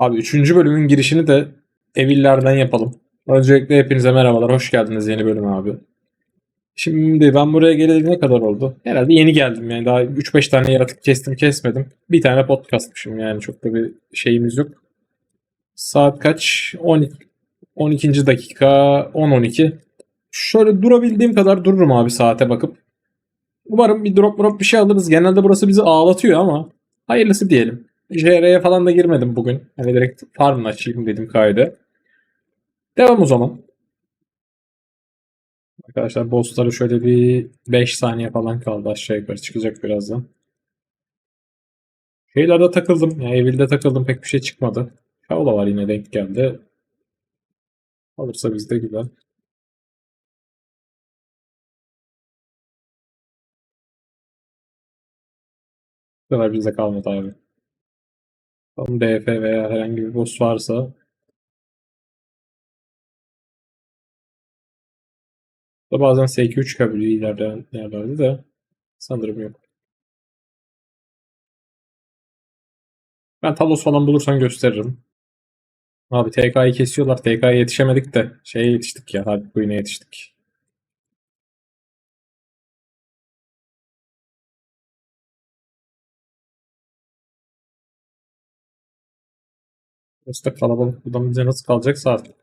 Abi 3. bölümün girişini de Eviller'den yapalım. Öncelikle hepinize merhabalar. Hoş geldiniz yeni bölüme abi. Şimdi ben buraya geleli ne kadar oldu? Herhalde yeni geldim yani. Daha 3-5 tane yaratık kestim kesmedim. Bir tane podcastmışım yani. Çok da bir şeyimiz yok. Saat kaç? 12. 12. dakika 10-12. Şöyle durabildiğim kadar dururum abi saate bakıp. Umarım bir drop drop bir şey alırız. Genelde burası bizi ağlatıyor ama hayırlısı diyelim. JR'ye falan da girmedim bugün. Hani direkt farmla açayım dedim kaydı. Devam o zaman. Arkadaşlar bossları şöyle bir 5 saniye falan kaldı aşağı yukarı çıkacak birazdan. Şeylerde takıldım. Ya Evil'de takıldım pek bir şey çıkmadı. Kavla var yine denk geldi. Alırsa bizde güzel. Bu kadar bizde kalmadı abi. Bakalım DF veya herhangi bir boss varsa da bazen S2 çıkabiliyor ileride yerlerde de sanırım yok. Ben Talos falan bulursan gösteririm. Abi TK'yı kesiyorlar. TK'ya yetişemedik de şeye yetiştik ya. Harbi Queen'e yetiştik. Burası da kalabalık. Buradan bize nasıl kalacaksa artık.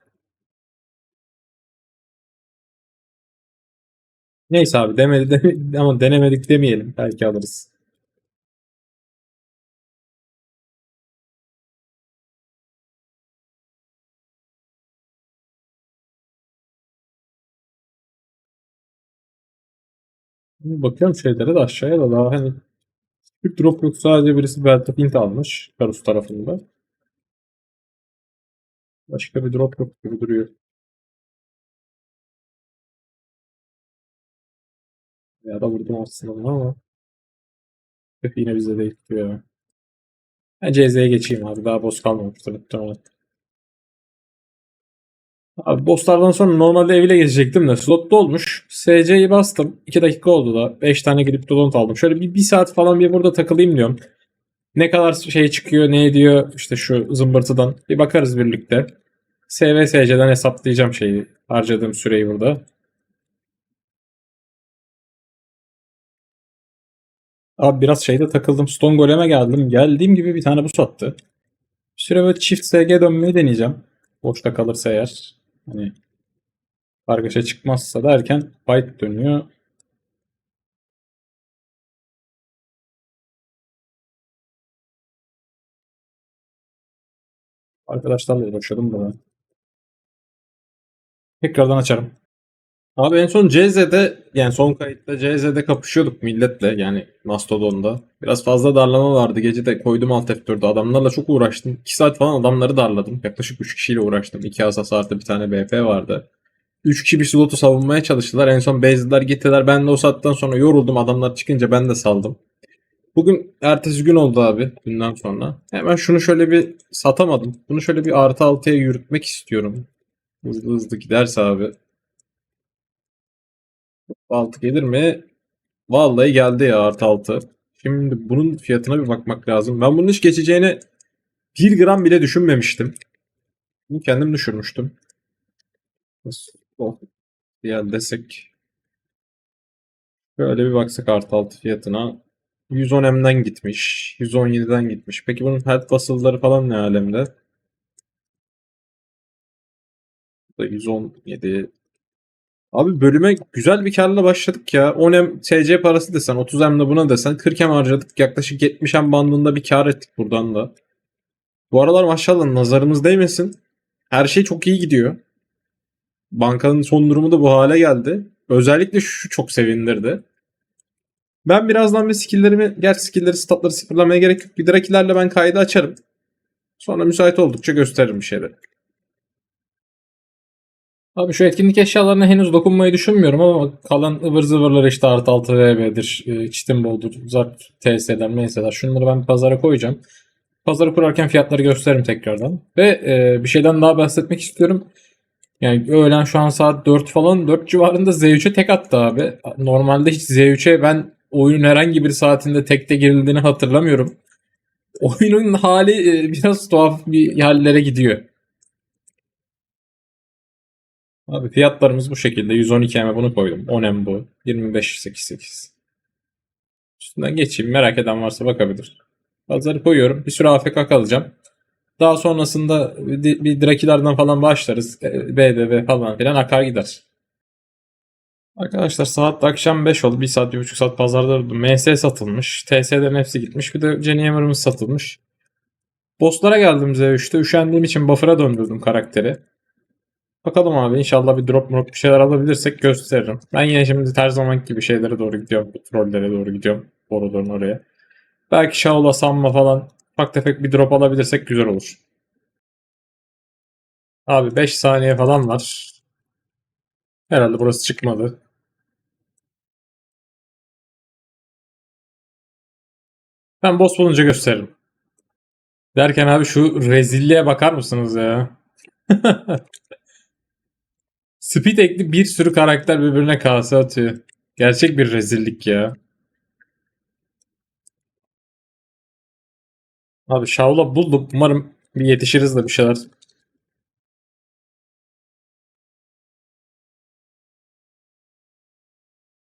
Neyse abi demedi, demedi ama denemedik demeyelim. Belki alırız. Bakıyorum şeylere de aşağıya da daha hani bir drop yok sadece birisi Belt of Int almış Karus tarafında. Başka bir drop yok gibi duruyor. Ya da vurdum aslında ama Hep yine bize de diyor. Ben CZ'ye geçeyim abi. Daha boss kalmamıştır muhtemelen. Abi bosslardan sonra normalde evile geçecektim de slot dolmuş. SC'yi bastım. 2 dakika oldu da. 5 tane gidip dolont aldım. Şöyle bir, bir saat falan bir burada takılayım diyorum. Ne kadar şey çıkıyor ne ediyor işte şu zımbırtıdan. Bir bakarız birlikte. SVSC'den hesaplayacağım şeyi. Harcadığım süreyi burada. Abi biraz şeyde takıldım. Stone Golem'e geldim. Geldiğim gibi bir tane bu sattı. Bir süre böyle çift SG dönmeyi deneyeceğim. Boşta kalırsa eğer. Hani kargaşa çıkmazsa derken fight dönüyor. Arkadaşlarla uğraşıyordum da ben. Tekrardan açarım. Abi en son CZ'de yani son kayıtta CZ'de kapışıyorduk milletle yani Mastodon'da. Biraz fazla darlama vardı. Gece de koydum alt F4'e. Adamlarla çok uğraştım. 2 saat falan adamları darladım. Yaklaşık 3 kişiyle uğraştım. 2 asas artı bir tane BP vardı. 3 kişi bir slotu savunmaya çalıştılar. En son base'ler gittiler. Ben de o saatten sonra yoruldum. Adamlar çıkınca ben de saldım. Bugün ertesi gün oldu abi. Dünden sonra. Hemen şunu şöyle bir satamadım. Bunu şöyle bir artı altıya yürütmek istiyorum. Hızlı hızlı giderse abi. 6 gelir mi? Vallahi geldi ya artı 6. Şimdi bunun fiyatına bir bakmak lazım. Ben bunun hiç geçeceğini 1 gram bile düşünmemiştim. Bunu kendim düşürmüştüm. Nasıl? Oh. Ya desek. Şöyle bir baksak artı 6 fiyatına. 110M'den gitmiş. 117'den gitmiş. Peki bunun health basılları falan ne alemde? Da 117. Abi bölüme güzel bir karla başladık ya. 10M TC parası desen, 30M de buna desen 40M harcadık. Yaklaşık 70M bandında bir kar ettik buradan da. Bu aralar maşallah nazarımız değmesin. Her şey çok iyi gidiyor. Bankanın son durumu da bu hale geldi. Özellikle şu çok sevindirdi. Ben birazdan bir skilllerimi, gerçi skillleri statları sıfırlamaya gerek yok. Bir drakilerle ben kaydı açarım. Sonra müsait oldukça gösteririm bir şeyleri. Abi şu etkinlik eşyalarına henüz dokunmayı düşünmüyorum ama kalan ıvır zıvırlar işte artı 6 VB'dir, e, Çitimbol'dur, Zart TS'ler, MS'ler şunları ben pazara koyacağım. Pazarı kurarken fiyatları gösteririm tekrardan. Ve e, bir şeyden daha bahsetmek istiyorum. Yani öğlen şu an saat 4 falan 4 civarında Z3'e tek attı abi. Normalde hiç Z3'e ben oyunun herhangi bir saatinde tekte girildiğini hatırlamıyorum. oyunun hali e, biraz tuhaf bir hallere gidiyor. Abi fiyatlarımız bu şekilde. 112 M bunu koydum. 10 M bu. 25.88. Üstünden geçeyim. Merak eden varsa bakabilir. Pazarı koyuyorum. Bir süre AFK kalacağım. Daha sonrasında bir, Drakilerden falan başlarız. E, BDV falan filan akar gider. Arkadaşlar saat akşam 5 oldu. 1 saat 1,5 saat pazarda durdum. MS satılmış. TS'lerin hepsi gitmiş. Bir de Jenny satılmış. Bosslara geldim Z3'te. Üşendiğim için buffer'a döndürdüm karakteri. Bakalım abi inşallah bir drop drop bir şeyler alabilirsek gösteririm. Ben yine şimdi her zaman gibi şeylere doğru gidiyorum. Bu trollere doğru gidiyorum. Boruların oraya. Belki Shaola Samma falan ufak tefek bir drop alabilirsek güzel olur. Abi 5 saniye falan var. Herhalde burası çıkmadı. Ben boss bulunca gösteririm. Derken abi şu rezilliğe bakar mısınız ya? Speed ekli bir sürü karakter birbirine kase atıyor. Gerçek bir rezillik ya. Abi Shaola buldum. Umarım bir yetişiriz de bir şeyler.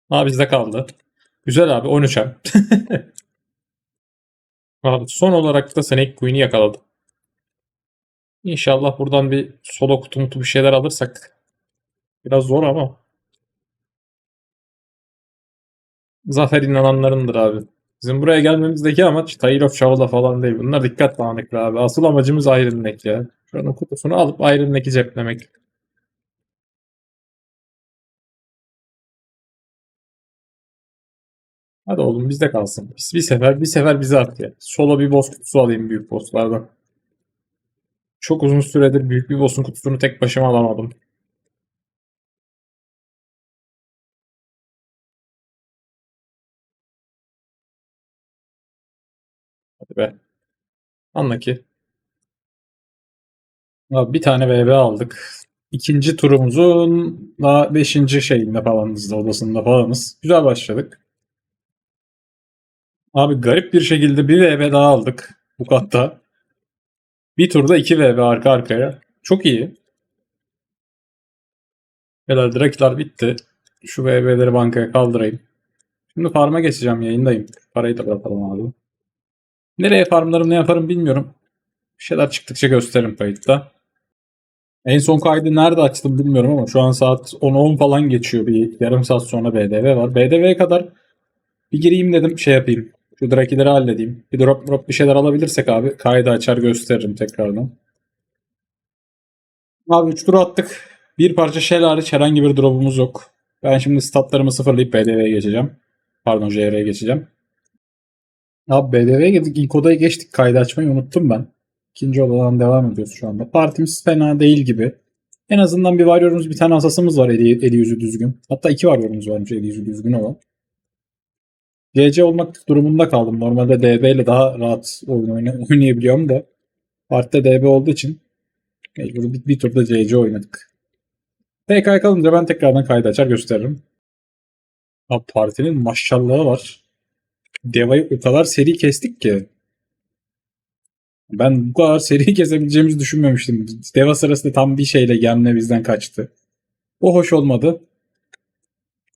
Abi bizde kaldı. Güzel abi 13'em. abi son olarak da Snake Queen'i yakaladım. İnşallah buradan bir solo kutu mutu bir şeyler alırsak. Biraz zor ama. Zafer inananlarındır abi. Bizim buraya gelmemizdeki amaç Tale of falan değil. Bunlar dikkat dağınıklı abi. Asıl amacımız Iron ya. Şuranın kutusunu alıp Iron Neck'i ceplemek. Hadi oğlum bizde kalsın. Biz bir sefer bir sefer bize at ya. Solo bir boss kutusu alayım büyük bosslardan. Çok uzun süredir büyük bir boss'un kutusunu tek başıma alamadım. Be. Anla ki. Bir tane VB aldık. İkinci turumuzun daha beşinci şeyinde falanız da odasında falanız. Güzel başladık. Abi garip bir şekilde bir VB daha aldık bu katta. Bir turda iki VB arka arkaya. Çok iyi. Herhalde rakılar bitti. Şu VB'leri bankaya kaldırayım. Şimdi farm'a geçeceğim yayındayım. Parayı da bırakalım abi. Nereye farmlarım ne yaparım bilmiyorum. Bir şeyler çıktıkça gösteririm kayıtta. En son kaydı nerede açtım bilmiyorum ama şu an saat 10'a 10 falan geçiyor. Bir yarım saat sonra BDV var. BDV'ye kadar bir gireyim dedim şey yapayım. Şu drakileri halledeyim. Bir drop drop bir şeyler alabilirsek abi kaydı açar gösteririm tekrardan. Abi 3 tur attık. Bir parça shell hariç herhangi bir drop'umuz yok. Ben şimdi statlarımı sıfırlayıp BDV'ye geçeceğim. Pardon JR'ye geçeceğim. Abi BDV'ye girdik. İlk odaya geçtik. Kaydı açmayı unuttum ben. İkinci odadan devam ediyoruz şu anda. Partimiz fena değil gibi. En azından bir varyorumuz bir tane asasımız var eli, eli yüzü düzgün. Hatta iki varyorumuz varmış eli yüzü düzgün olan. CC olmak durumunda kaldım. Normalde DB ile daha rahat oyun oyna- oynayabiliyorum da. Partide DB olduğu için mecbur bir, bir turda CC oynadık. PK kalınca ben tekrardan kaydı açar gösteririm. Abi partinin maşallahı var. Deva'yı o kadar seri kestik ki. Ben bu kadar seri kesebileceğimizi düşünmemiştim. Deva sırasında tam bir şeyle gemle bizden kaçtı. O hoş olmadı.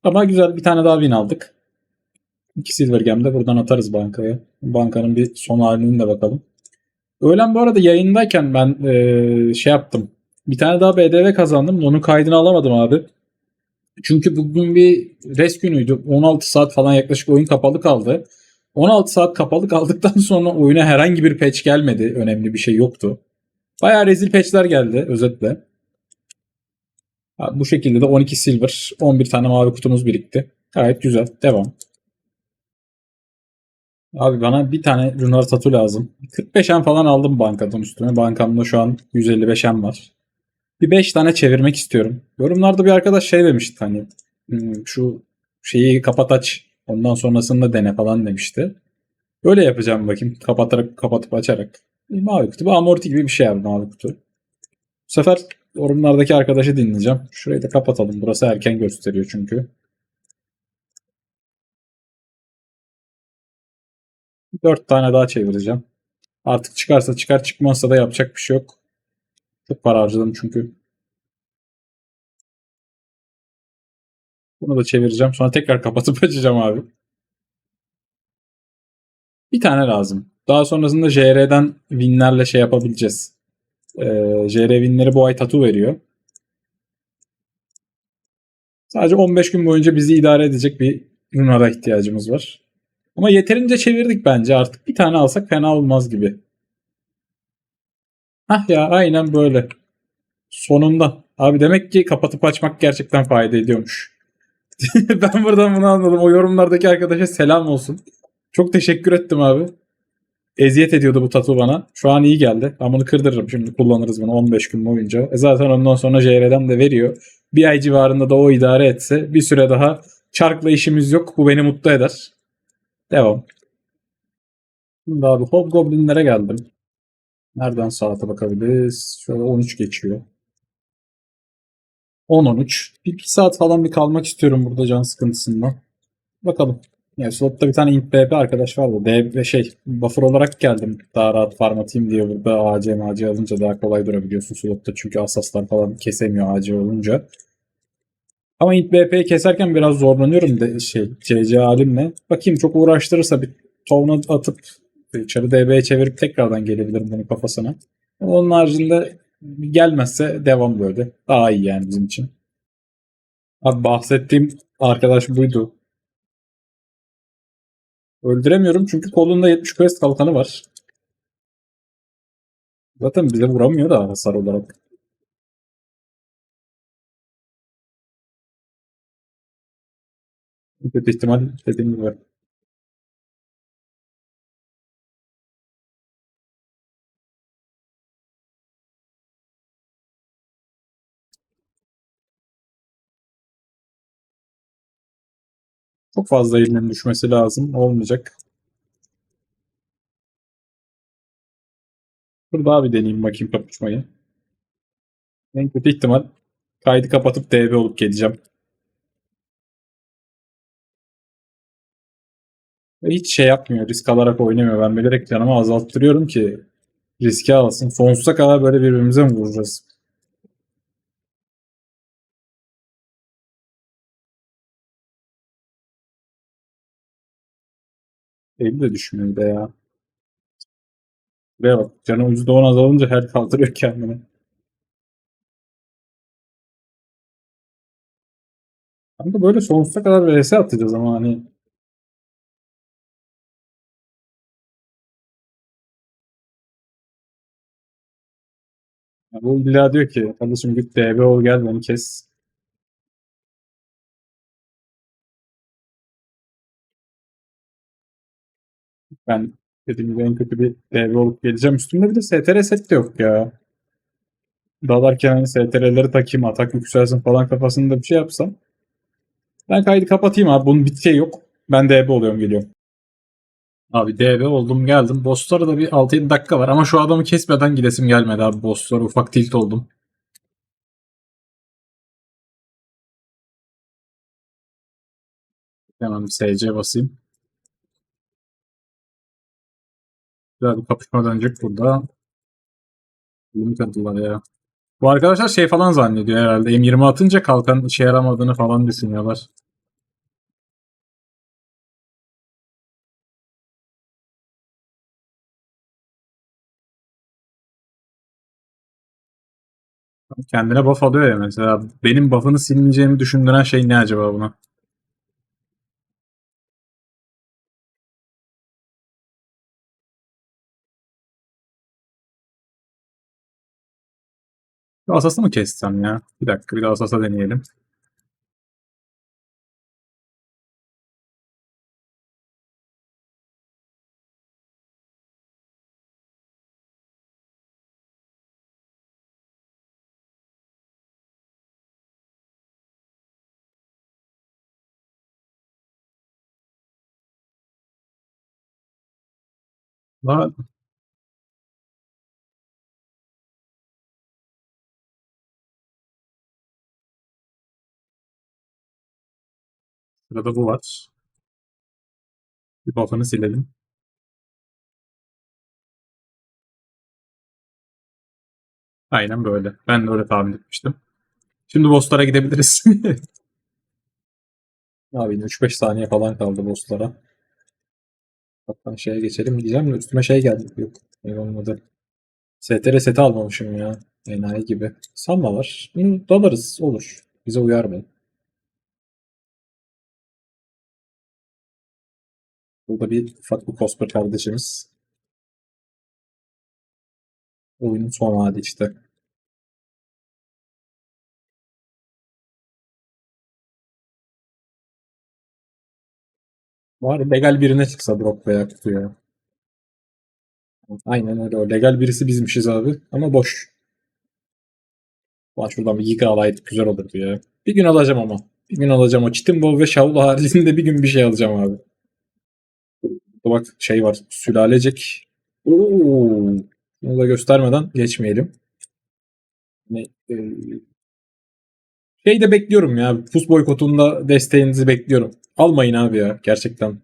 Ama güzel bir tane daha win aldık. İki silver gemde buradan atarız bankaya. Bankanın bir son halini de bakalım. Öğlen bu arada yayındayken ben eee, şey yaptım. Bir tane daha BDV kazandım. Onun kaydını alamadım abi. Çünkü bugün bir res günüydü. 16 saat falan yaklaşık oyun kapalı kaldı. 16 saat kapalı kaldıktan sonra oyuna herhangi bir patch gelmedi. Önemli bir şey yoktu. Bayağı rezil patchler geldi özetle. Bu şekilde de 12 silver, 11 tane mavi kutumuz birikti. Gayet güzel. Devam. Abi bana bir tane Runar Tatu lazım. 45 en falan aldım bankadan üstüne. Bankamda şu an 155 en var. Bir 5 tane çevirmek istiyorum. Yorumlarda bir arkadaş şey demişti hani "Hmm, şu şeyi kapat aç ondan sonrasında dene falan demişti. Öyle yapacağım bakayım. Kapatarak kapatıp açarak. Mavi kutu. Bu amorti gibi bir şey abi mavi kutu. Bu sefer yorumlardaki arkadaşı dinleyeceğim. Şurayı da kapatalım. Burası erken gösteriyor çünkü. 4 tane daha çevireceğim. Artık çıkarsa çıkar çıkmazsa da yapacak bir şey yok. Çok para harcadım çünkü. Bunu da çevireceğim. Sonra tekrar kapatıp açacağım abi. Bir tane lazım. Daha sonrasında JR'den winlerle şey yapabileceğiz. Ee, JR winleri bu ay tatu veriyor. Sadece 15 gün boyunca bizi idare edecek bir Runar'a ihtiyacımız var. Ama yeterince çevirdik bence artık. Bir tane alsak fena olmaz gibi. Hah ya aynen böyle. Sonunda. Abi demek ki kapatıp açmak gerçekten fayda ediyormuş. ben buradan bunu anladım. O yorumlardaki arkadaşa selam olsun. Çok teşekkür ettim abi. Eziyet ediyordu bu tatu bana. Şu an iyi geldi. Ben bunu kırdırırım. Şimdi kullanırız bunu 15 gün boyunca. E zaten ondan sonra JR'den de veriyor. Bir ay civarında da o idare etse bir süre daha çarkla işimiz yok. Bu beni mutlu eder. Devam. Şimdi abi Hobgoblin'lere geldim. Nereden saate bakabiliriz? Şöyle 13 geçiyor. 10-13. Bir, bir saat falan bir kalmak istiyorum burada can sıkıntısından. Bakalım. Yani slotta bir tane int BB arkadaş vardı. DB şey buffer olarak geldim. Daha rahat farm atayım diye burada AC MC alınca daha kolay durabiliyorsun slotta. Çünkü asaslar falan kesemiyor AC olunca. Ama int BP'yi keserken biraz zorlanıyorum de şey CC halimle. Bakayım çok uğraştırırsa bir tovna atıp çarı DB'ye çevirip tekrardan gelebilirim bunun kafasına. Onun haricinde gelmezse devam böyle. Daha iyi yani bizim için. Abi bahsettiğim arkadaş buydu. Öldüremiyorum çünkü kolunda 70 quest kalkanı var. Zaten bize vuramıyor da hasar olarak. Kötü ihtimal dediğim gibi. Çok fazla elinden düşmesi lazım. Olmayacak. Dur daha bir deneyeyim bakayım kapışmayı. En kötü ihtimal kaydı kapatıp DB olup geleceğim. Ve hiç şey yapmıyor. Risk alarak oynamıyor. Ben bilerek canımı azalttırıyorum ki riski alsın. Sonsuza kadar böyle birbirimize mi vuracağız? Eli de düşmüyor bir de ya. Buraya bak. Canım %10 azalınca her kaldırıyor kendini. Tam da böyle sonsuza kadar vs atacağız ama hani bu illa diyor ki kardeşim git DB ol gel beni kes. Ben dediğim gibi en kötü bir DB olup geleceğim. Üstümde bir de STR set de yok ya. Dalarken hani STR'leri takayım atak yükselsin falan kafasında bir şey yapsam. Ben kaydı kapatayım abi. Bunun bir şey yok. Ben DB oluyorum geliyorum. Abi DB oldum geldim. Bosslara da bir 6-7 dakika var ama şu adamı kesmeden gidesim gelmedi abi. Bosslara ufak tilt oldum. Hemen SC basayım. Güzel bir kapışma dönecek burada. Limit ya. Bu arkadaşlar şey falan zannediyor herhalde. M20 atınca kalkan işe yaramadığını falan düşünüyorlar. Kendine buff alıyor ya mesela. Benim buff'ını silmeyeceğimi düşündüren şey ne acaba buna? Asas'ı mı kessem ya? Bir dakika bir de Asas'a deneyelim. Daha Sırada bu var. Bir buff'ını silelim. Aynen böyle. Ben de öyle tahmin etmiştim. Şimdi bosslara gidebiliriz. Abi yine 3-5 saniye falan kaldı bosslara. Hatta şeye geçelim diyeceğim de üstüme şey geldi. Yok. öyle olmadı. STR seti almamışım ya. Enayi gibi. Sanma var. Hı, dalarız. Olur. Bize uyar mı? Burada bir ufak bir cosper kardeşimiz. Oyunun son hali işte. Var legal birine çıksa drop veya kutu ya. Aynen öyle. O legal birisi bizmişiz abi. Ama boş. Ulan şuradan bir giga alaydık güzel olurdu ya. Bir gün alacağım ama. Bir gün alacağım o Ball ve Shaul haricinde bir gün bir şey alacağım abi. Bak şey var. Sülalecek. Oo. Bunu da göstermeden geçmeyelim. Ne, e, şey de bekliyorum ya. Pus boykotunda desteğinizi bekliyorum. Almayın abi ya gerçekten.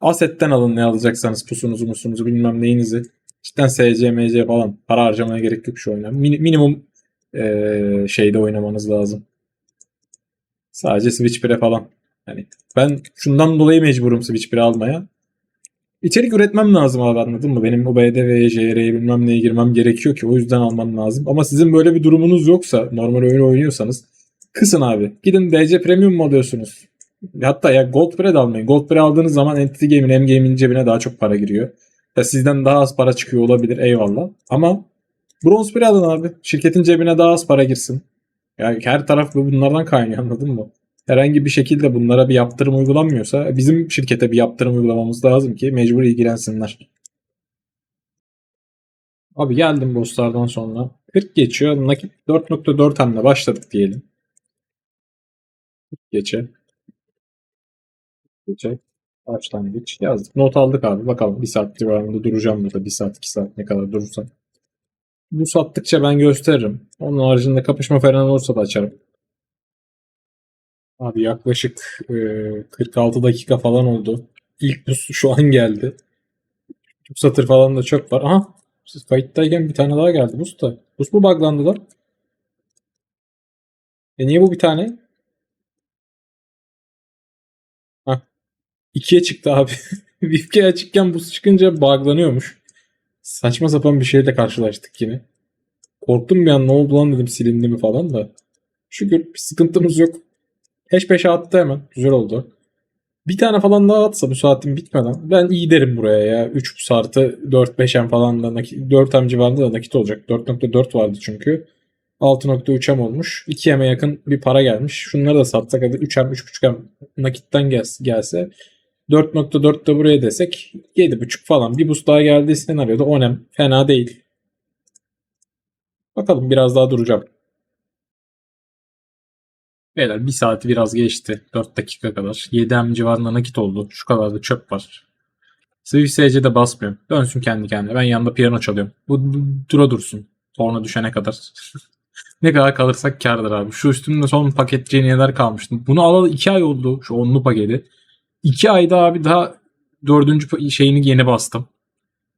Aset'ten alın ne alacaksanız pusunuzu musunuzu bilmem neyinizi. Cidden SC, MC falan para harcamaya gerek yok şu oyuna. Min- minimum eee, şeyde oynamanız lazım. Sadece Switch 1'e falan. Yani ben şundan dolayı mecburum Switch 1'e almaya. İçerik üretmem lazım abi anladın mı? Benim o BDV'ye, JR'ye bilmem neye girmem gerekiyor ki o yüzden almam lazım. Ama sizin böyle bir durumunuz yoksa normal oyun oynuyorsanız kısın abi. Gidin DC Premium mu alıyorsunuz? Hatta ya Gold Pre almayın. Gold Pre aldığınız zaman Entity Game'in hem game'in cebine daha çok para giriyor. Ya sizden daha az para çıkıyor olabilir eyvallah. Ama Bronze Pre alın abi. Şirketin cebine daha az para girsin. Yani her taraf bunlardan kaynıyor anladın mı? Herhangi bir şekilde bunlara bir yaptırım uygulanmıyorsa bizim şirkete bir yaptırım uygulamamız lazım ki mecbur ilgilensinler. Abi geldim bosslardan sonra. 40 geçiyor. Nakit 4.4 hamle başladık diyelim. Geçe. Geçe. Başlangıç yazdık. Not aldık abi. Bakalım bir saat civarında duracağım burada. Bir saat iki saat ne kadar durursam. Bu sattıkça ben gösteririm. Onun haricinde kapışma falan olursa da açarım. Abi yaklaşık e, 46 dakika falan oldu. İlk bus şu an geldi. Çok satır falan da çok var. Aha siz kayıttayken bir tane daha geldi. Bus da. Bus mu buglandı lan? E niye bu bir tane? Hah. İkiye çıktı abi. Vipke açıkken bus çıkınca buglanıyormuş. Saçma sapan bir şeyle karşılaştık yine. Korktum bir an ne oldu lan dedim silindi mi falan da. Şükür bir sıkıntımız yok. Peş peşe attı hemen. Güzel oldu. Bir tane falan daha atsa bu saatin bitmeden ben iyi derim buraya ya. 3 artı 4-5M falan da nakit, 4M civarında da nakit olacak. 4.4 vardı çünkü. 6.3M olmuş. 2M'e yakın bir para gelmiş. Şunları da satsak hadi 3M 3.5M nakitten gelse, gelse 4.4 de buraya desek 7.5 falan. Bir boost daha geldiği senaryoda 10M fena değil. Bakalım biraz daha duracağım. Beyler bir saati biraz geçti. 4 dakika kadar. 7M civarında nakit oldu. Şu kadar da çöp var. Swift SC'de basmıyorum. Dönsün kendi kendine. Ben yanında piyano çalıyorum. Bu, bu dura dursun. Sonra düşene kadar. ne kadar kalırsak kardır abi. Şu üstümde son paket ceniyeler kalmıştı. Bunu alalı 2 ay oldu. Şu onlu paketi. 2 ayda abi daha dördüncü şeyini yeni bastım.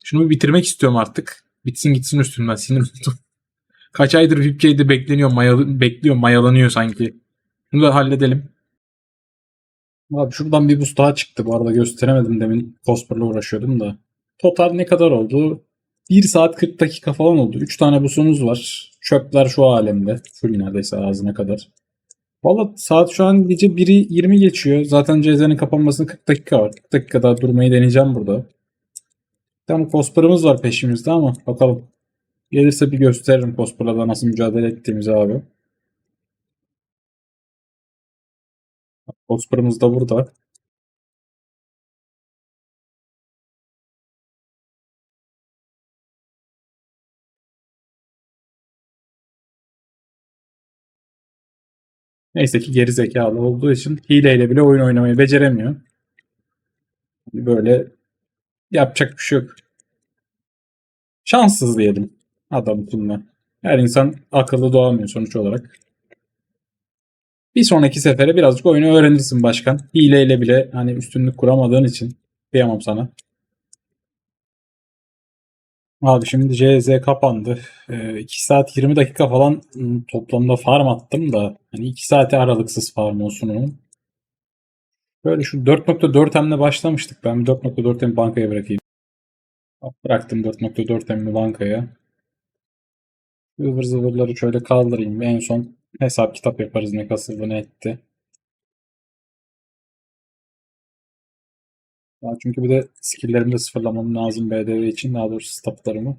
Şunu bitirmek istiyorum artık. Bitsin gitsin üstümden. Sinir oldum. Kaç aydır VIP'de bekleniyor. Mayalı, bekliyor. Mayalanıyor sanki. Bunu da halledelim. Abi şuradan bir boost daha çıktı. Bu arada gösteremedim demin. Cosper'la uğraşıyordum da. Total ne kadar oldu? 1 saat 40 dakika falan oldu. 3 tane boost'umuz var. Çöpler şu alemde. Full neredeyse ağzına kadar. Valla saat şu an gece 1'i 20 geçiyor. Zaten CZ'nin kapanmasına 40 dakika var. 40 dakika daha durmayı deneyeceğim burada. Tane Cosper'ımız var peşimizde ama bakalım. Gelirse bir gösteririm Cosper'la nasıl mücadele ettiğimizi abi. Cosper'ımız da burada. Neyse ki geri zekalı olduğu için hileyle bile oyun oynamayı beceremiyor. Böyle yapacak bir şey yok. Şanssız diyelim adam bununla. Her insan akıllı doğamıyor sonuç olarak. Bir sonraki sefere birazcık oyunu öğrenirsin başkan. Hileyle bile hani üstünlük kuramadığın için kıyamam sana. Abi şimdi CZ kapandı. 2 saat 20 dakika falan toplamda farm attım da hani 2 saate aralıksız farm olsun onun. Böyle şu 4.4M'le başlamıştık. Ben 4.4M bankaya bırakayım. Bıraktım 4.4M'i bankaya. Zıvır zıvırları şöyle kaldırayım. En son hesap kitap yaparız ne kasıldı ne etti. Ya çünkü bir de skill'lerimi de sıfırlamam lazım BDV için. Daha doğrusu statlarımı.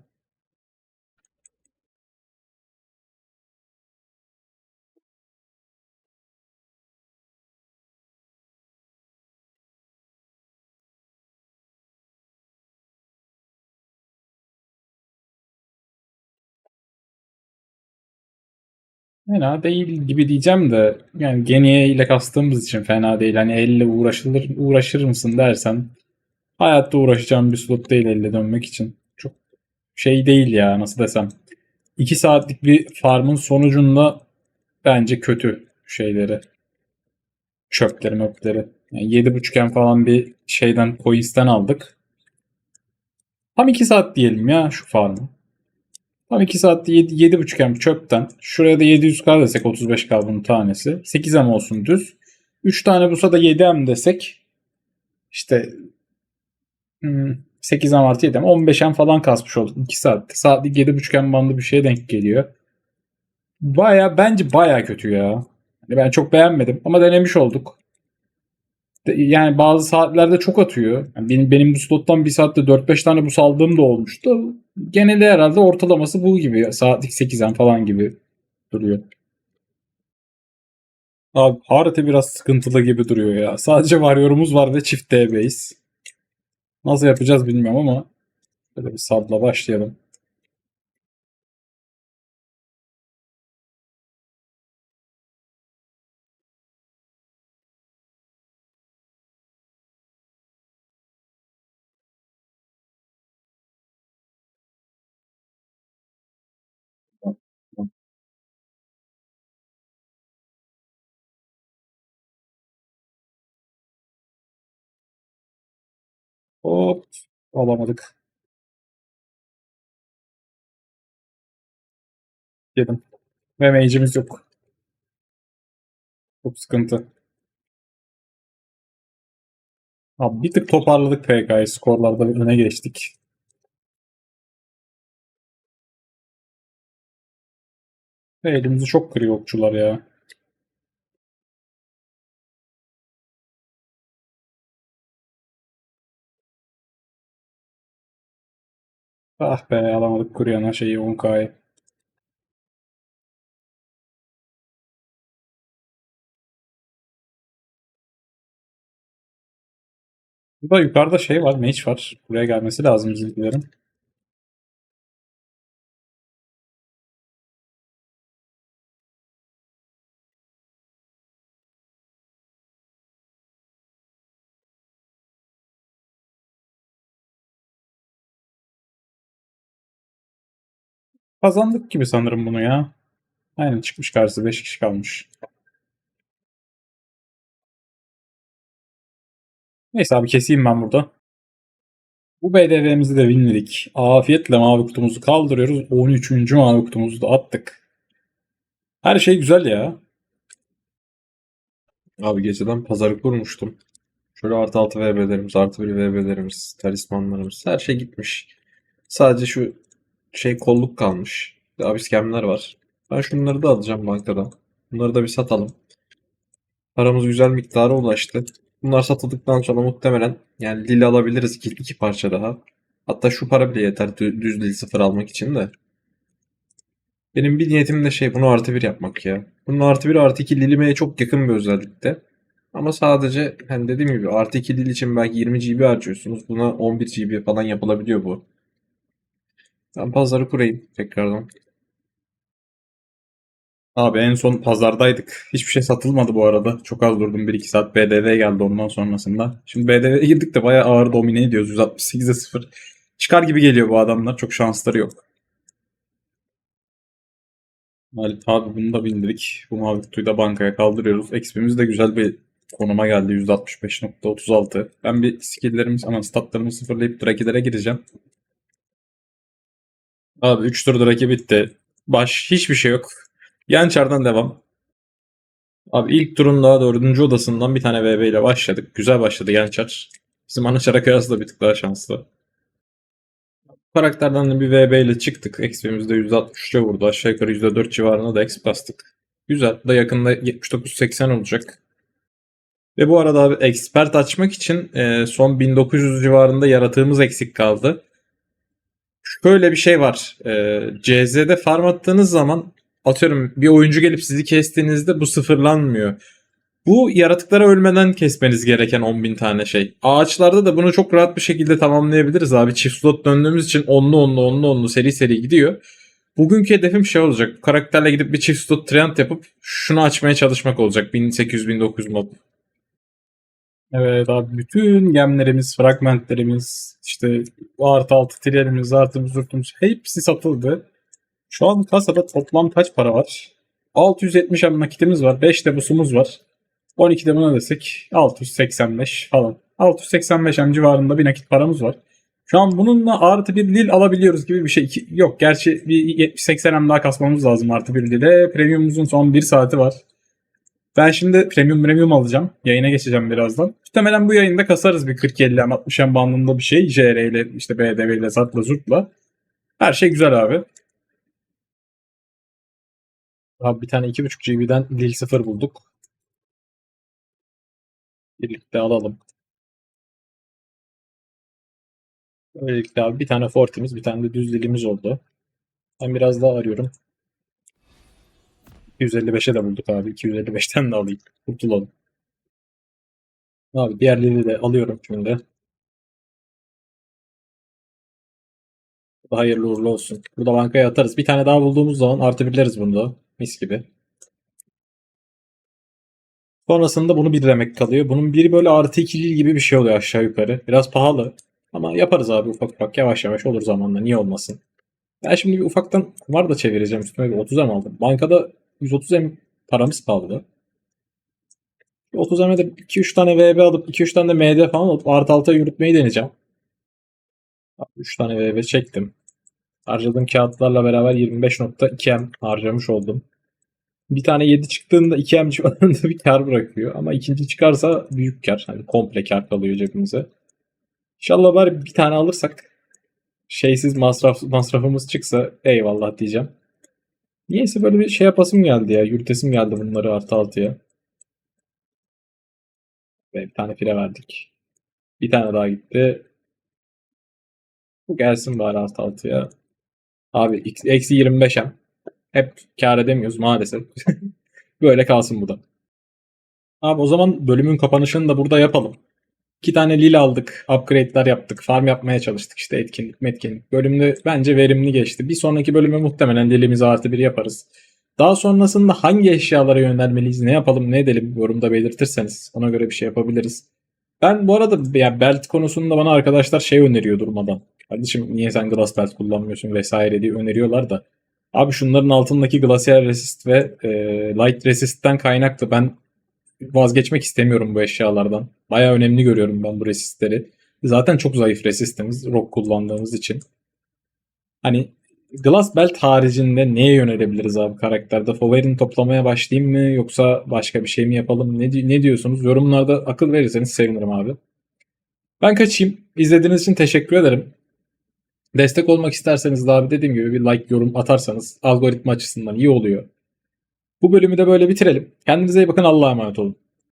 Fena değil gibi diyeceğim de yani Geniye ile kastığımız için fena değil. Hani elle uğraşılır, uğraşır mısın dersen hayatta uğraşacağım bir slot değil elle dönmek için. Çok şey değil ya nasıl desem. 2 saatlik bir farmın sonucunda bence kötü şeyleri. Çöpleri möpleri. Yani 7.5'en falan bir şeyden coins'ten aldık. Tam 2 saat diyelim ya şu farmı. Tam 2 saatte 7, 7.5 M çöpten. Şuraya da 700k desek 35k bunun tanesi. 8M olsun düz. 3 tane bulsa da 7M desek. İşte hmm, 8M artı 7M 15M falan kasmış olduk 2 saatte. Saatlik 7.5M bandı bir şeye denk geliyor. Baya bence baya kötü ya. Ben çok beğenmedim ama denemiş olduk. Yani bazı saatlerde çok atıyor. Yani benim, benim bu slottan bir saatte 4-5 tane bu aldığım da olmuştu. Genelde herhalde ortalaması bu gibi. Saatlik 8'en falan gibi duruyor. Abi harita biraz sıkıntılı gibi duruyor ya. Sadece varyorumuz var ve çift DB'yiz. Nasıl yapacağız bilmiyorum ama böyle bir sabla başlayalım. Alamadık. Yedim. Ve mage'imiz yok. Çok sıkıntı. Abi bir tık toparladık PK'yı. Skorlarda öne geçtik. Ve elimizi çok kırıyor okçular ya. Ah be alamadık kuruyana şeyi 10K'yı. Burada yukarıda şey var, mage var. Buraya gelmesi lazım bizimkilerin. Kazandık gibi sanırım bunu ya. Aynen çıkmış karşısı 5 kişi kalmış. Neyse abi keseyim ben burada. Bu BDV'mizi de winledik. Afiyetle mavi kutumuzu kaldırıyoruz. 13. mavi kutumuzu da attık. Her şey güzel ya. Abi geceden pazarı kurmuştum. Şöyle artı 6 VB'lerimiz, artı 1 VB'lerimiz, talismanlarımız her şey gitmiş. Sadece şu şey kolluk kalmış. Bir de abiskemler var. Ben şunları da alacağım bankadan. Bunları da bir satalım. Paramız güzel miktara ulaştı. Bunlar satıldıktan sonra muhtemelen yani lil alabiliriz iki, iki parça daha. Hatta şu para bile yeter dü- düz lil sıfır almak için de. Benim bir niyetim de şey bunu artı bir yapmak ya. Bunun artı bir artı iki lilimeye çok yakın bir özellikte. Ama sadece hani dediğim gibi artı 2 dil için belki 20 GB harcıyorsunuz. Buna 11 GB falan yapılabiliyor bu. Ben pazarı kurayım tekrardan. Abi en son pazardaydık. Hiçbir şey satılmadı bu arada. Çok az durdum. 1-2 saat BDV geldi ondan sonrasında. Şimdi BDV'ye girdik de bayağı ağır domine ediyoruz. 168'e 0. Çıkar gibi geliyor bu adamlar. Çok şansları yok. Halit abi bunu da bindirdik. Bu mavi kutuyu da bankaya kaldırıyoruz. XP'miz de güzel bir konuma geldi. %65.36. Ben bir skill'lerimi, ama statlarımı sıfırlayıp Drakiler'e gireceğim. Abi 3 turda rakip bitti. Baş hiçbir şey yok. Yançar'dan devam. Abi ilk turun daha dördüncü odasından bir tane VB ile başladık. Güzel başladı Yançar. Bizim Anaçar'a kıyasla bir tık daha şanslı. Karakterden de bir VB ile çıktık. XP'miz de %63'e vurdu. Aşağı yukarı %4 civarına da XP bastık. Güzel. Da yakında 79-80 olacak. Ve bu arada abi expert açmak için e, son 1900 civarında yaratığımız eksik kaldı. Şöyle bir şey var. E, CZ'de farm attığınız zaman atıyorum bir oyuncu gelip sizi kestiğinizde bu sıfırlanmıyor. Bu yaratıklara ölmeden kesmeniz gereken 10.000 tane şey. Ağaçlarda da bunu çok rahat bir şekilde tamamlayabiliriz abi. Çift slot döndüğümüz için onlu onlu onlu onlu seri seri gidiyor. Bugünkü hedefim şey olacak. Karakterle gidip bir çift slot trend yapıp şunu açmaya çalışmak olacak. 1800-1900 mob. Evet abi bütün gemlerimiz, fragmentlerimiz, işte artı altı trilerimiz, artı buzurtumuz hepsi satıldı. Şu an kasada toplam kaç para var? 670 hem nakitimiz var. 5 de busumuz var. 12 de buna desek 685 falan. 685 hem civarında bir nakit paramız var. Şu an bununla artı bir lil alabiliyoruz gibi bir şey. Yok gerçi bir 70-80 hem daha kasmamız lazım artı bir lile. Premiumumuzun son 1 saati var. Ben şimdi premium premium alacağım. Yayına geçeceğim birazdan. Muhtemelen bu yayında kasarız bir 40-50 hem 60 hem bandında bir şey. JR ile işte BDV ile Zart'la Zurt'la. Her şey güzel abi. Abi bir tane 2.5 GB'den Lil 0 bulduk. Birlikte alalım. Böylelikle abi bir tane Fort'imiz bir tane de düz dilimiz oldu. Ben biraz daha arıyorum. 255'e de bulduk abi. 255'ten de alayım. Kurtulalım. Abi diğerlerini de alıyorum şimdi. Hayırlı uğurlu olsun. Burada bankaya atarız. Bir tane daha bulduğumuz zaman artı birleriz bunu da. Mis gibi. Sonrasında bunu bir demek kalıyor. Bunun biri böyle artı ikili gibi bir şey oluyor aşağı yukarı. Biraz pahalı. Ama yaparız abi ufak ufak yavaş yavaş olur zamanla. Niye olmasın? Ben şimdi bir ufaktan kumar da çevireceğim. Üstüme bir 30 M aldım. Bankada 130 M paramız kaldı. 30 M'de 2-3 tane VB alıp 2-3 tane de MD falan alıp artı altıya yürütmeyi deneyeceğim. 3 tane VB çektim. Harcadığım kağıtlarla beraber 25.2 M harcamış oldum. Bir tane 7 çıktığında 2 M civarında bir kar bırakıyor. Ama ikinci çıkarsa büyük kar. Hani komple kar kalıyor cebimize. İnşallah bari bir tane alırsak şeysiz masraf masrafımız çıksa eyvallah diyeceğim. Niyeyse böyle bir şey yapasım geldi ya. Yürütesim geldi bunları artı altıya. Ve bir tane file verdik. Bir tane daha gitti. Bu gelsin bari artı altıya. Abi eksi 25 hem. Hep kar edemiyoruz maalesef. Böyle kalsın bu da. Abi o zaman bölümün kapanışını da burada yapalım. İki tane lil aldık. Upgrade'ler yaptık. Farm yapmaya çalıştık. işte etkinlik metkinlik. Bölümde bence verimli geçti. Bir sonraki bölüme muhtemelen lilimizi artı bir yaparız. Daha sonrasında hangi eşyalara yönelmeliyiz, ne yapalım, ne edelim yorumda belirtirseniz ona göre bir şey yapabiliriz. Ben bu arada ya belt konusunda bana arkadaşlar şey öneriyor durmadan. Kardeşim niye sen glass belt kullanmıyorsun vesaire diye öneriyorlar da. Abi şunların altındaki glacial resist ve e, light resist'ten kaynaklı ben vazgeçmek istemiyorum bu eşyalardan. Baya önemli görüyorum ben bu resistleri. Zaten çok zayıf resistimiz rock kullandığımız için. Hani Glass Belt haricinde neye yönelebiliriz abi karakterde? Favorini toplamaya başlayayım mı yoksa başka bir şey mi yapalım? Ne, ne diyorsunuz? Yorumlarda akıl verirseniz sevinirim abi. Ben kaçayım. İzlediğiniz için teşekkür ederim. Destek olmak isterseniz de abi dediğim gibi bir like yorum atarsanız algoritma açısından iyi oluyor. Bu bölümü de böyle bitirelim. Kendinize iyi bakın Allah'a emanet olun.